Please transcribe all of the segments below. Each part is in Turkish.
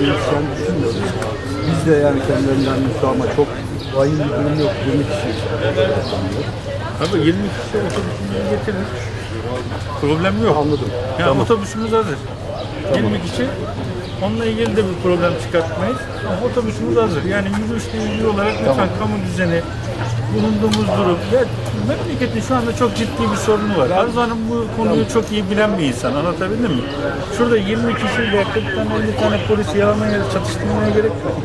değişeceğini düşünmüyoruz. Biz de yani kendilerinden müstahama çok vahim bir durum yok. 20 kişi. Tabii 20 kişi otobüsümüzü getirdik. Problem yok. Anladım. Yani otobüsümüz hazır. 20 kişi onunla ilgili de bir problem çıkartmayız. Ama otobüsümüz hazır. Yani yürüyüşle ilgili olarak lütfen kamu düzeni, bulunduğumuz durum. Ya, memleketin şu anda çok ciddi bir sorunu var. Arzu Hanım bu konuyu çok iyi bilen bir insan. Anlatabildim mi? Şurada 20 kişiyle 40 tane 50 tane polis yalamaya, çatıştırmaya gerek yok.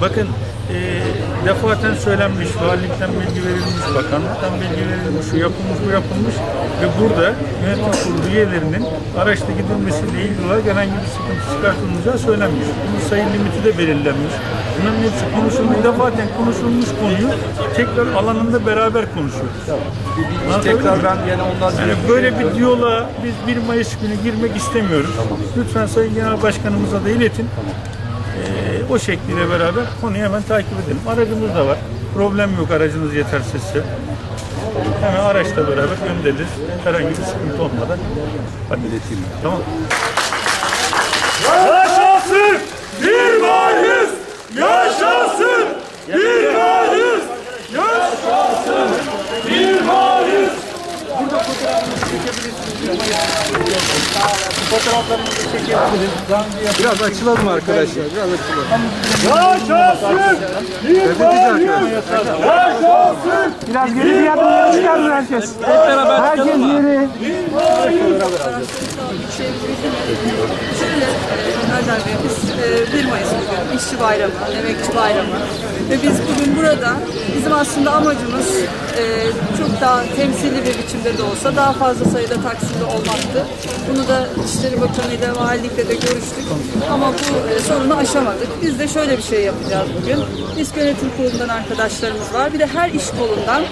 Bakın e, defaten söylenmiş, valilikten bilgi verilmiş, bakanlıktan bilgi verilmiş, şu yapılmış, bu yapılmış ve burada yönetim kurulu üyelerinin araçta gidilmesiyle ilgili olarak herhangi bir sıkıntı çıkartılmayacağı söylenmiş. Bunun sayı limiti de belirlenmiş. Bunların hepsi konuşulmuş, defaten konuşulmuş konuyu tekrar alanında beraber konuşuyoruz. Mi? Tekrar ben yani ondan Yani böyle bir diyaloğa biz 1 Mayıs günü girmek istemiyoruz. Lütfen Sayın Genel Başkanımıza da iletin. O şekliyle beraber konuyu hemen takip edelim. Aracımız da var. Problem yok aracınız yetersizse. Hemen araçla beraber göndeririz. Herhangi bir sıkıntı olmadan. Hadi ileteyim. Tamam. Yaşasın bir Mayıs! Yaşasın bir Mayıs! Yaşasın bir Mayıs! Biraz açılalım arkadaşlar. Biraz açılalım. Yaşasın Mayıs! Yaşasın Biraz geri bir yere çıkarın herkes. Hep beraber Herkes yeri. Şöyle, e, Haydar Bey, biz e, 1 Mayıs bugün, işçi bayramı, emekçi bayramı. Ve biz bugün burada, bizim aslında amacımız e, çok daha temsili bir biçimde de olsa daha fazla sayıda Taksim'de olmaktı. Bunu da İçişleri Bakanı ile valilikle de görüştük. Ama bu e, sorunu aşamadık. Biz de şöyle bir şey yapacağız bugün. İSK Yönetim Kurulu'ndan arkadaşlarımız var. Bir de her iş kolundan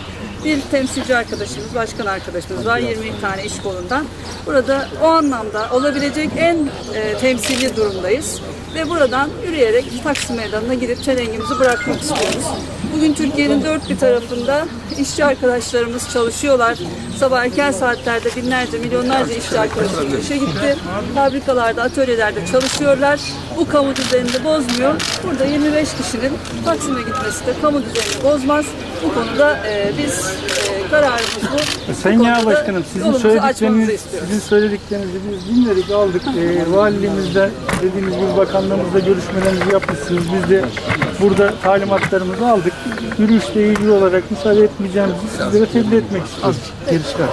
bir temsilci arkadaşımız, başkan arkadaşımız var 20 tane iş kolundan. Burada o anlamda olabilecek en e, temsili durumdayız. Ve buradan yürüyerek Taksim Meydanı'na gidip çelengimizi bırakmak istiyoruz. Bugün Türkiye'nin dört bir tarafında işçi arkadaşlarımız çalışıyorlar. Sabah erken saatlerde binlerce, milyonlarca işçi arkadaşımız işe gitti. Fabrikalarda, atölyelerde çalışıyorlar. Bu kamu düzenini bozmuyor. Burada 25 kişinin Taksim'e gitmesi de kamu düzenini bozmaz. Bu konuda e, biz e, kararımız bu. Bu Sayın Genel Başkanım sizin söyledikleriniz, sizin söylediklerinizi biz dinledik aldık. Ee, valiliğimizde dediğiniz gibi bakanlığımızla görüşmelerinizi yapmışsınız. Biz de burada talimatlarımızı aldık. Yürüyüşle ilgili olarak müsaade etmeyeceğimizi sizlere tebliğ etmek istiyoruz.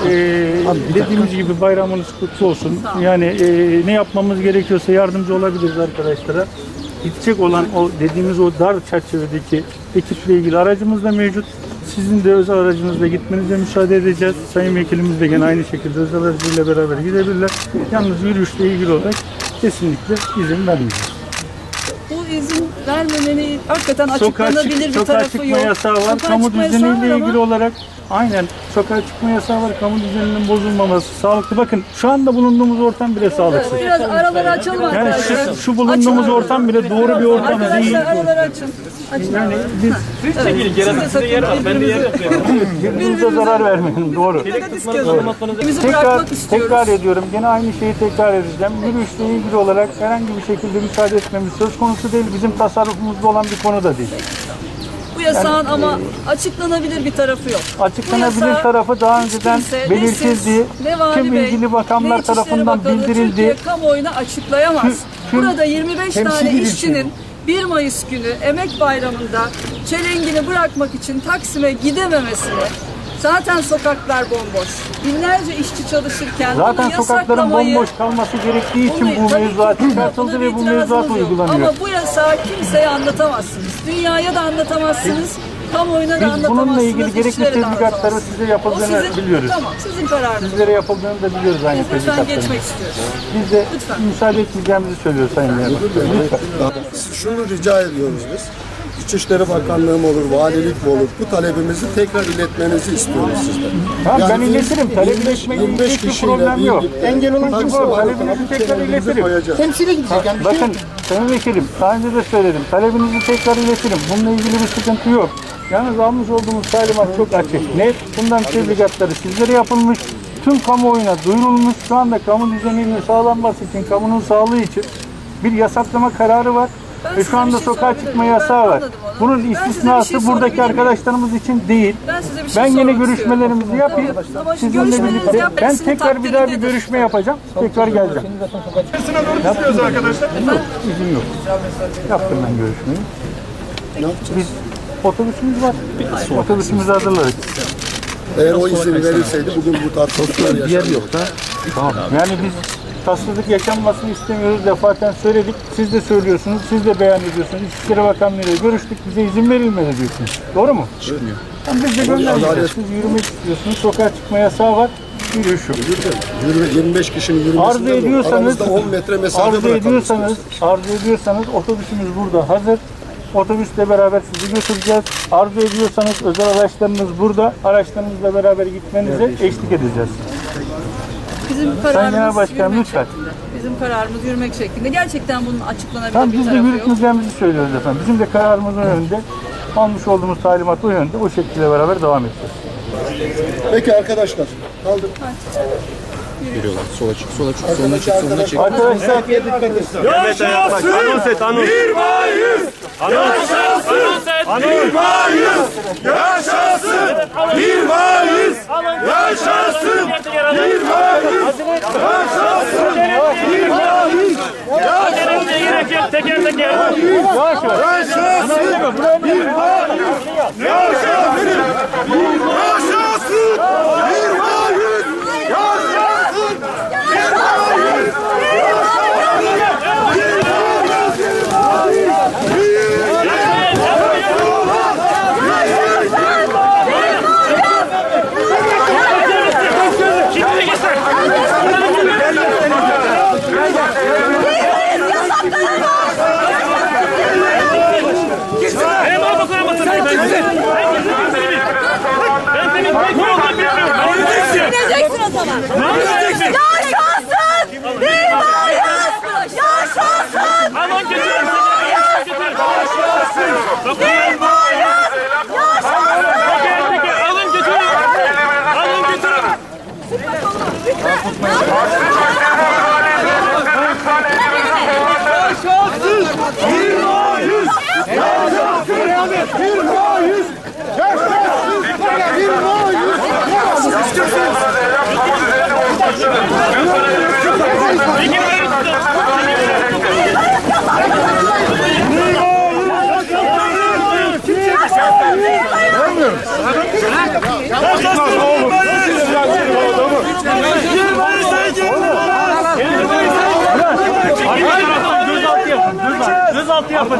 Ee, dediğimiz gibi bayramınız kutlu olsun. Yani e, ne yapmamız gerekiyorsa yardımcı olabiliriz arkadaşlara. Gidecek olan o dediğimiz o dar çerçevedeki ekiple ilgili aracımız da mevcut. Sizin de özel aracınızla gitmenize müsaade edeceğiz. Sayın Vekilimiz de gene aynı şekilde özel aracıyla beraber gidebilirler. Yalnız yürüyüşle ilgili olarak kesinlikle izin vermeyeceğiz. Bu izin vermemeni hakikaten Sokağa, açıklanabilir çık, bir sokağa tarafı çıkma yok. yasağı var. Sokağa kamu çıkma yasağı var düzeniyle ama ilgili olarak aynen sokağa çıkma yasağı var. Kamu düzeninin bozulmaması, sağlıklı. Bakın şu anda bulunduğumuz ortam bile sağlıksız. Biraz araları açalım Yani arkadaşlar. şu, şu bulunduğumuz Açın. ortam bile doğru bir ortam değil. Arkadaşlar araları açın. Açın. Yani biz Siz de sakın birbirinize, birbirimize zarar vermeyelim. Doğru. Tekrar, bırakmak istiyoruz. tekrar ediyorum. Gene aynı şeyi tekrar edeceğim. Yürüyüşle ilgili olarak herhangi bir şekilde müsaade etmemiz söz konusu değil. Bizim tasarrufumuzda olan bir konu da değil. Bu yasağın ama açıklanabilir bir tarafı yok. Açıklanabilir Bu yasağı tarafı daha önceden kimse, ne belirtildi. siz, ne Tüm Bey, ilgili bakanlar ne tarafından Bakanı bildirildi. Türkiye kamuoyuna açıklayamaz. Tüm- Burada 25 temsili tane işçinin şey 1 Mayıs günü Emek Bayramı'nda çelengini bırakmak için Taksim'e gidememesini Zaten sokaklar bomboş. Binlerce işçi çalışırken Zaten sokakların bomboş kalması gerektiği için Bunu- bu mevzuat çıkartıldı ve bu mevzuat uygulanıyor. Ama bu yasağı kimseye anlatamazsınız. Dünyaya da anlatamazsınız. Kamuoyuna da Biz anlatamazsınız. bununla ilgili gerekli işçilere de tebligatları anlatamazsınız. size yapıldığını O sizin- biliyoruz. Tamam sizin kararınız. Sizlere yapıldığını da biliyoruz aynı Lütfen tebligatların. geçmek istiyoruz. Biz de Lütfen. müsaade etmeyeceğimizi söylüyor Sayın. Lütfen. Şunu rica ediyoruz biz. İçişleri Bakanlığı mı olur, valilik mi olur? Bu talebimizi tekrar iletmenizi istiyoruz sizden. Tamam, ben biz iletirim. Talep 25 iletmeyle ilgili 25 hiçbir problem yok. Engel olan kim halkına Talebinizi bu tekrar iletirim. Temsile gidecek yani. Bakın Sayın Vekilim, daha önce de söyledim. Talebinizi tekrar iletirim. Bununla ilgili bir sıkıntı yok. Yalnız almış olduğumuz talimat çok açık. Net. Bundan tebligatları sizlere yapılmış. Tüm kamuoyuna duyurulmuş. Şu anda kamu düzeninin sağlanması için, kamunun sağlığı için bir yasaklama kararı var. Ben şu anda şey sokağa çıkma yasağı var. Bunun istisnası şey buradaki arkadaşlarımız için değil. Ben size bir şey Ben yine görüşmelerimizi istiyorum. yapayım. Sizinle birlikte yapmayın, ben tekrar bir daha bir görüşme yapacağım. Tekrar geleceğim. İstiyoruz arkadaşlar. İzin yok. Yaptım ben görüşmeyi. Ne yapacağız? Biz otobüsümüz var. Otobüsümüzü hazırladık. Eğer o izin verilseydi bugün bu tartışmalar yaşanmıyor. Yani biz tatsızlık yaşanmasını istemiyoruz. Defaten söyledik. Siz de söylüyorsunuz. Siz de beyan ediyorsunuz. İçişleri Bakanlığı'yla görüştük. Bize izin verilmedi diyorsunuz. Doğru mu? Çıkmıyor. Tamam, biz de Siz yürümek istiyorsunuz. Sokağa çıkma yasağı var. Yürüyüş yok. Yürüme, 25 kişinin yürümesinden Arzu ediyorsanız, aramızda 10 metre mesafe arzu ediyorsanız, arzu ediyorsanız otobüsümüz burada hazır. Otobüsle beraber sizi götüreceğiz. Arzu ediyorsanız özel araçlarınız burada. Araçlarınızla beraber gitmenize eşlik edeceğiz. Bizim kararımız Genel Başkanım, yürümek lütfen. şeklinde. Bizim kararımız yürümek şeklinde. Gerçekten bunun açıklanabilir Tamam bir biz de tarafı yok. yürütmeyeceğimizi söylüyoruz efendim. Bizim de kararımızın önünde almış olduğumuz talimat o yönde o şekilde beraber devam edeceğiz. Peki arkadaşlar. Kaldık. Arkadaşlar Yaşasın bir Mayıs! Yaşasın bir Mayıs! Yaşasın bir Mayıs! Yaşasın bir Mayıs! Yaşasın bir Mayıs! Yok teker teker. Yaşasın bir Mayıs! Yaşasın Yaşasın Gideceksin o 第二份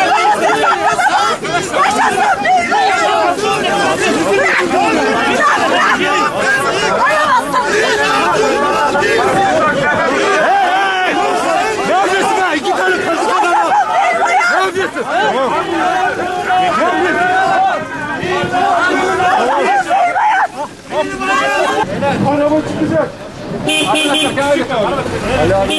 Arkadaşlar gel. Ali abi.